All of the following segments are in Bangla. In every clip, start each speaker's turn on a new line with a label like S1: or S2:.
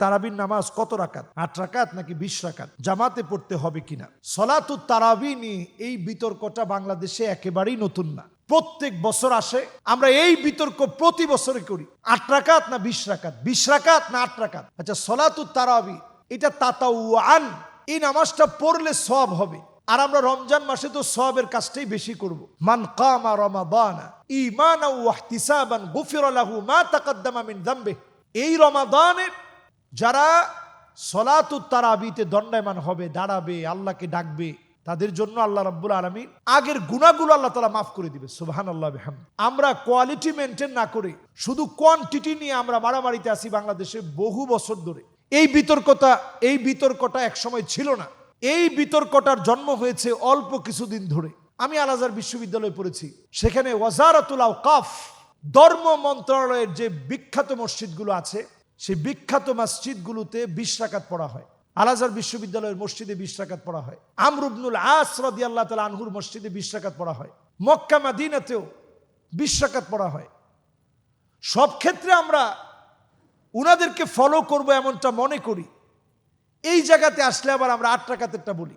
S1: তারাবির নামাজ কত রাকাত? আট রাকাত নাকি বিশ রাকাত? জামাতে পড়তে হবে কিনা? সলাতু তারাবি নিয়ে এই বিতর্কটা বাংলাদেশে একেবারেই নতুন না। প্রত্যেক বছর আসে, আমরা এই বিতর্ক প্রতি বছরে করি। আট রাকাত না বিশ রাকাত? বিশ রাকাত না আট রাকাত? আচ্ছা সলাতু তারাবি, এটা তাতাউয়ান, এই নামাজটা পড়লে সব হবে। আর আমরা রমজান মাসে তো সবের কাজটাই বেশি করব। মান কামা রমাদানা ঈমানা ওয়া ইহতিসাবান গুফিরা লাহু মা তাকাদ্দামা মিন যামবিহি এই রমাদানের যারা সলাতু তারাবিতে দণ্ডায়মান হবে, দাঁড়াবে, আল্লাহকে ডাকবে, তাদের জন্য আল্লাহ রাব্বুল আলমী আগের গুণাগুলো আল্লাহ তালা মাফ করে দিবে সুবাহান আল্লাহ আমরা কোয়ালিটি মেনটেন না করে, শুধু কোয়ান্টিটি নিয়ে আমরা মারামারিতে আসি বাংলাদেশে বহু বছর ধরে। এই বিতর্কতা, এই বিতর্কটা একসময় ছিল না। এই বিতর্কটার জন্ম হয়েছে অল্প কিছুদিন ধরে। আমি আল আজহার বিশ্ববিদ্যালয়ে পড়েছি। সেখানে ওয়াজারাতুল আওকাফ, ধর্ম মন্ত্রণালয়ের যে বিখ্যাত মসজিদগুলো আছে সেই বিখ্যাত মসজিদগুলোতে বিশ পড়া হয়। আলাজার বিশ্ববিদ্যালয়ের মসজিদে বিশ রাকাত পড়া হয়। আমরুবনুল আস রাদি আল্লাহ তালা আনহুর মসজিদে বিশ রাকাত পড়া হয়। মক্কা মাদিনাতেও বিশ রাকাত পড়া হয়। সব ক্ষেত্রে আমরা উনাদেরকে ফলো করব এমনটা মনে করি। এই জায়গাতে আসলে আবার আমরা আট রাকাতেরটা বলি।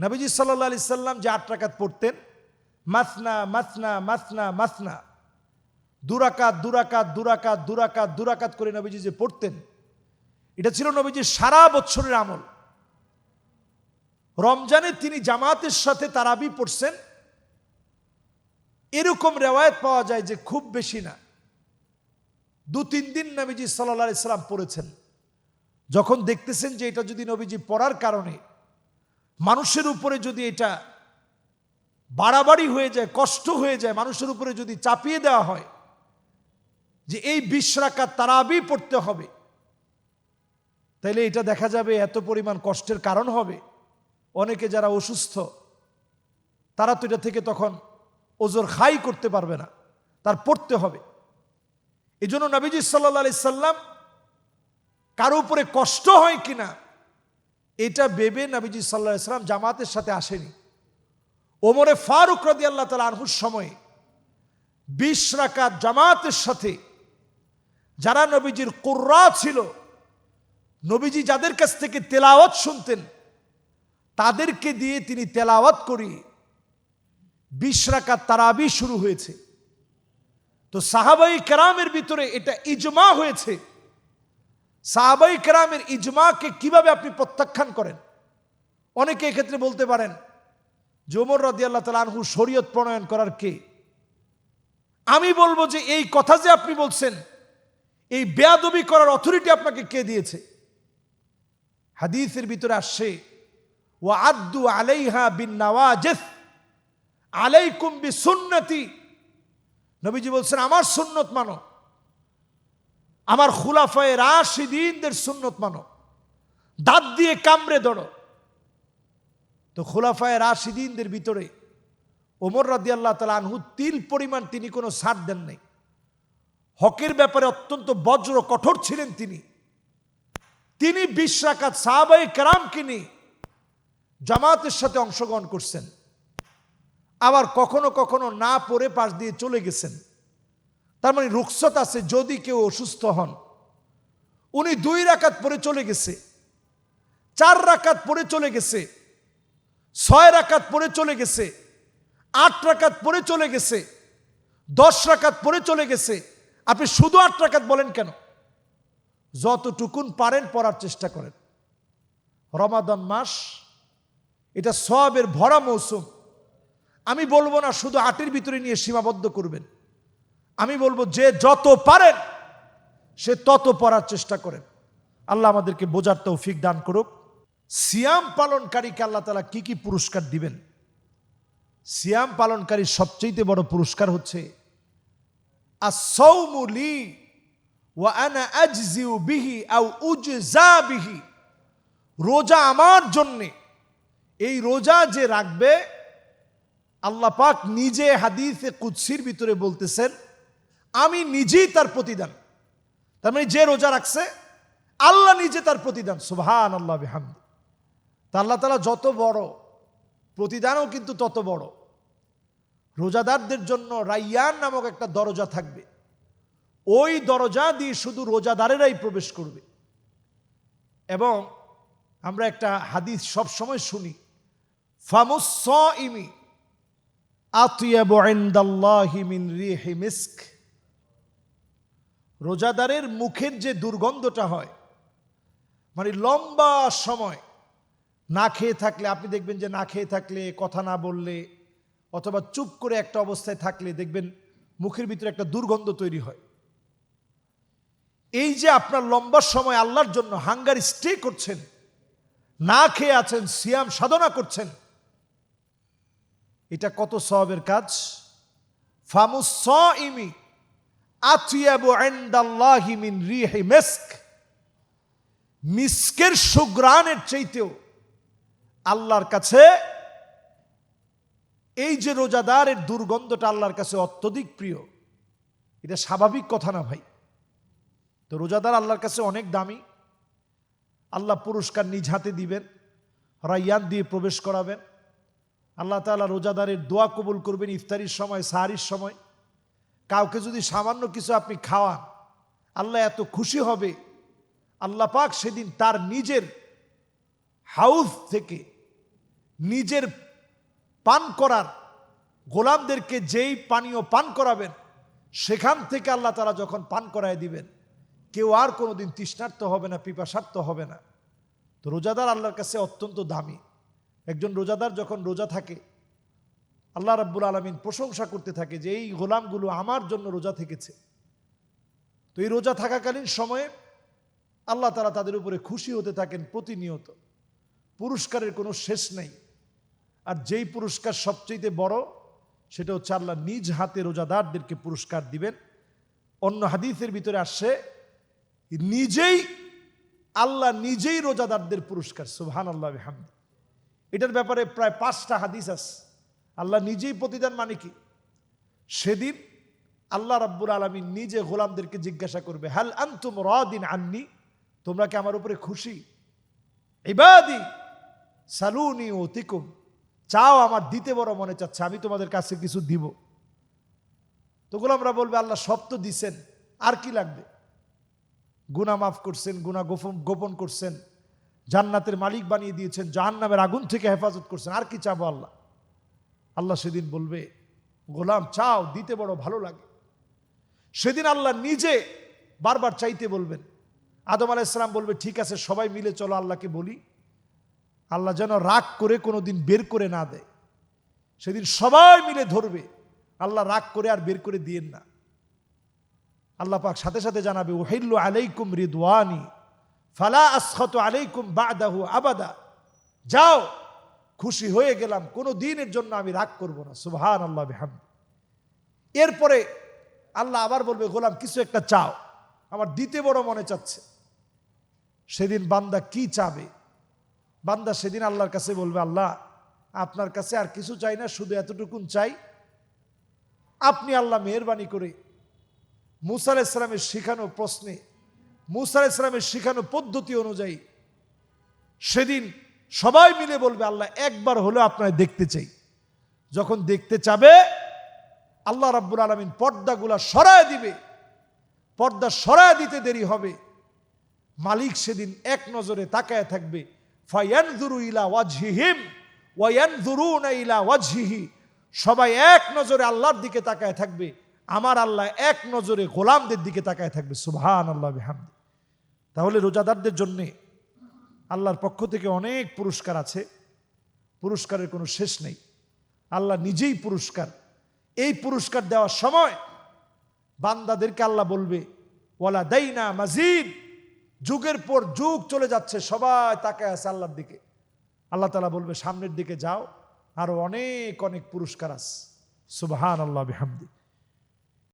S1: নবীজি সাল্লাহ আলি সাল্লাম যে আট রাকাত পড়তেন, মাসনা মাসনা মাসনা মাসনা দুরাকাত দুরাকাত দুরাকাত দুরাকাত দুরাকাত করে নবীজি যে পড়তেন, এটা ছিল নবীজির সারা বছরের আমল। রমজানে তিনি জামাতের সাথে তারাবি পড়ছেন। এরকম রেওয়ায়ত পাওয়া যায় যে খুব বেশি না। দু, তিন দিন নবীজি সাল্লা সাল্লাম পড়েছেন। যখন দেখতেছেন যে এটা যদি নবীজি পড়ার কারণে মানুষের উপরে যদি এটা বাড়াবাড়ি হয়ে যায়, কষ্ট হয়ে যায়, মানুষের উপরে যদি চাপিয়ে দেওয়া হয় যে এই বিশ তারাবি পড়তে হবে। তাইলে এটা দেখা যাবে এত পরিমাণ কষ্টের কারণ হবে। অনেকে যারা অসুস্থ, তারা তো এটা থেকে তখন ওজোর খাই করতে পারবে না, তার পড়তে হবে। এই জন্য নবীজি সাল্লা সাল্লাম কারও উপরে কষ্ট হয় কিনা এটা ভেবে নবীজি সাল্লাহ সাল্লাম জামাতের সাথে আসেনি। ওমরে ফারুক রদি আল্লাহ তালা আনহুর সময়ে বিশ রাকাত জামাতের সাথে যারা নবীজির কুর্রা ছিল, নবীজি যাদের কাছ থেকে তেলাওয়াত শুনতেন, তাদেরকে দিয়ে তিনি তেলাওয়াত করি। বিশ রাকাত তারাবি শুরু হয়েছে। তো সাহাবাই কেরামের ভিতরে এটা ইজমা হয়েছে। সাহাবাই কেরামের ইজমাকে কীভাবে আপনি প্রত্যাখ্যান করেন? অনেকে এক্ষেত্রে বলতে পারেন, যে ওমর রাদি আল্লাহ তালা আনহু শরীয়ত প্রণয়ন করার কে? আমি বলব যে এই কথা যে আপনি বলছেন এই বেয়াদবি করার অথরিটি আপনাকে কে দিয়েছে? হাদিসের ভিতরে আসছে ও আদু আলাইহা বিন নওয়াজেস, আলাইকুম সুন্নতি নবীজি বলছেন, আমার সুন্নত মানো। আমার খুলাফায় রাশিদিনদের সুন্নত মানো। দাঁত দিয়ে কামড়ে ধরো। তো খোলাফায় রাশিদিনদের ভিতরে ওমর রাদি আল্লাহ তালা আনহু তিল পরিমাণ তিনি কোনো ছাড় দেন নাই। হকের ব্যাপারে অত্যন্ত বজ্র, কঠোর ছিলেন তিনি। তিনি বিশ রাকাত সাহাবাই কেরামকে নিয়ে জামাতের সাথে অংশগ্রহণ করছেন। আবার কখনো কখনো না পড়ে পাশ দিয়ে চলে গেছেন। তার মানে রুখসত আছে যদি কেউ অসুস্থ হন। উনি দুই রাকাত পরে চলে গেছে, চার রাকাত পরে চলে গেছে, ছয় রাকাত পরে চলে গেছে, আট রাকাত পরে চলে গেছে, দশ রাকাত পরে চলে গেছে আপনি শুধু আট রাকাত বলেন কেন? যতটুকুন পারেন পড়ার চেষ্টা করেন। রমাদান মাস, এটা সবের ভরা মৌসুম। আমি বলব না শুধু আটের ভিতরে নিয়ে সীমাবদ্ধ করবেন। আমি বলব যে যত পারেন, সে তত পড়ার চেষ্টা করেন। আল্লাহ আমাদেরকে বোঝার তৌফিক দান করুক। সিয়াম পালনকারীকে আল্লাহ তালা কি কি পুরস্কার দিবেন? সিয়াম পালনকারীর সবচেয়ে বড় পুরস্কার হচ্ছে আসৌমুলি ওয়া আনা আজজিউ বিহি আও উজজা বিহি রোজা আমার জন্যে। এই রোজা যে রাখবে, আল্লাহ পাক নিজে হাদিসে কুৎসির ভিতরে বলতেছেন, আমি নিজেই তার প্রতিদান। তার মানে যে রোজা রাখছে, আল্লাহ নিজে তার প্রতিদান। সুবহান আল্লাহ বিহামদ। তা আল্লাহ তালা যত বড়, প্রতিদানও কিন্তু তত বড়। রোজাদারদের জন্য রাইয়ান নামক একটা দরজা থাকবে। ওই দরজা দিয়ে শুধু রোজাদারেরাই প্রবেশ করবে। এবং আমরা একটা হাদিস সব সময় শুনি ফামুস ইমি মিস্ক রোজাদারের মুখের যে দুর্গন্ধটা হয় মানে লম্বা সময় না খেয়ে থাকলে আপনি দেখবেন যে না খেয়ে থাকলে কথা না বললে অথবা চুপ করে একটা অবস্থায় থাকলে দেখবেন মুখের ভিতরে একটা দুর্গন্ধ তৈরি হয়। এই যে আপনার লম্বা সময় আল্লাহর জন্য হাঙ্গার স্টে করছেন, না খেয়ে আছেন, সিয়াম সাধনা করছেন, এটা কত সবের কাজ? ফামুস ইমি আতিয়াবু মিস্কের সুগ্রানের চাইতেও আল্লাহর কাছে এই যে রোজাদারের দুর্গন্ধটা আল্লাহর কাছে অত্যধিক প্রিয়, এটা স্বাভাবিক কথা না ভাই? তো রোজাদার আল্লাহর কাছে অনেক দামি। আল্লাহ পুরস্কার নিজ হাতে দিবেন রাইয়ান দিয়ে প্রবেশ করাবেন। আল্লাহ তাআলা রোজাদারের দোয়া কবুল করবেন ইফতারির সময়, সাহারির সময়। কাউকে যদি সামান্য কিছু আপনি খাওয়ান, আল্লাহ এত খুশি হবে। আল্লাহ পাক সেদিন তার নিজের হাউস থেকে নিজের পান করার, গোলামদেরকে যেই পানীয় পান করাবেন, সেখান থেকে আল্লাহ তারা যখন পান করায় দিবেন, কেউ আর কোনোদিন তৃষ্ণার্থ হবে না পিপাসার্থ হবে না। তো রোজাদার আল্লাহর কাছে অত্যন্ত দামি। একজন রোজাদার যখন রোজা থাকে, আল্লাহ রাব্বুল আলমিন প্রশংসা করতে থাকে যে এই গোলামগুলো আমার জন্য রোজা থেকেছে। তো এই রোজা থাকাকালীন সময়ে আল্লাহ তারা তাদের উপরে খুশি হতে থাকেন প্রতিনিয়ত। পুরস্কারের কোনো শেষ নেই। আর যেই পুরস্কার সবচেয়ে বড়, সেটা হচ্ছে আল্লাহ নিজ হাতে রোজাদারদেরকে পুরস্কার দিবেন। অন্য হাদিসের ভিতরে আসছে, নিজেই আল্লাহ নিজেই রোজাদারদের পুরস্কার সুবহান আল্লাহ হামদ এটার ব্যাপারে প্রায় পাঁচটা হাদিস আছে। আল্লাহ নিজেই প্রতিদান মানে কি? সেদিন আল্লাহ রাব্বুল আলমী নিজে গোলামদেরকে জিজ্ঞাসা করবে, হাল আন্তুম দিন আননি? তোমরা কি আমার উপরে খুশি? ইবাদি সালুনি ও তিকুম। চাও আমার দিতে বড় মনে চাচ্ছে, আমি তোমাদের কাছে কিছু দিব। তো গোলামরা বলবে, আল্লাহ সব তো দিছেন, আর কি লাগবে? গুনা মাফ করছেন গুনা গোপন গোপন করছেন, জান্নাতের মালিক বানিয়ে দিয়েছেন, জাহান্নামের আগুন থেকে হেফাজত করছেন, আর কি চাবো আল্লাহ? আল্লাহ সেদিন বলবে, গোলাম চাও, দিতে বড় ভালো লাগে। সেদিন আল্লাহ নিজে বারবার চাইতে বলবেন। আদম আলাইসালাম বলবে, ঠিক আছে, সবাই মিলে চলো, আল্লাহকে বলি। আল্লাহ যেন রাগ করে কোনো দিন বের করে না দেয়। সেদিন সবাই মিলে ধরবে। আল্লাহ রাগ করে আর বের করে দিয়েন না। আল্লাহ পাক সাথে সাথে জানাবে ওহিল্লু আলাইকুম রিদওয়ানি, ফালা আসখত আলাইকুম বাদাহু আবাদা। যাও, খুশি হয়ে গেলাম, কোনো দিনের জন্য আমি রাগ করব না। সুবহান আল্লাহ বিহাম এরপরে আল্লাহ আবার বলবে, গোলাম, কিছু একটা চাও। আমার দিতে বড় মনে চাচ্ছে। সেদিন বান্দা কি চাবে? বান্দা সেদিন আল্লাহর কাছে বলবে, আল্লাহ, আপনার কাছে আর কিছু চাই না, শুধু এতটুকুন চাই। আপনি আল্লাহ মেহরবানি করে মুসা আলাইসালামের শিখানো প্রশ্নে, মুসা আলাইসালামের শিখানো পদ্ধতি অনুযায়ী সেদিন সবাই মিলে বলবে, আল্লাহ, একবার হলো আপনার দেখতে চাই। যখন দেখতে চাবে, আল্লাহ রাব্বুল আলমিন পর্দাগুলা সরায় দিবে। পর্দা সরায় দিতে দেরি হবে। মালিক সেদিন এক নজরে তাকায় থাকবে। ফায়ানজুরু ইলা ওয়াজহিহিম ওয়ায়ানজুরুনা ইলা ওয়াজহিহি। সবাই এক নজরে আল্লাহর দিকে তাকায় থাকবে, আমার আল্লাহ এক নজরে গোলামদের দিকে তাকায় থাকবে সুবহান আল্লাহ বিহামদি। তাহলে রোজাদারদের জন্যে আল্লাহর পক্ষ থেকে অনেক পুরস্কার আছে, পুরস্কারের কোনো শেষ নেই। আল্লাহ নিজেই পুরস্কার। এই পুরস্কার দেওয়ার সময় বান্দাদেরকে আল্লাহ বলবে ওয়ালা দাইনা মাজিদ যুগের পর যুগ চলে যাচ্ছে সবাই তাকে আছে আল্লাহর দিকে। আল্লাহ তালা বলবে, সামনের দিকে যাও, আরও অনেক অনেক পুরস্কার আছে। সুবহান আল্লাহ বিহামদি।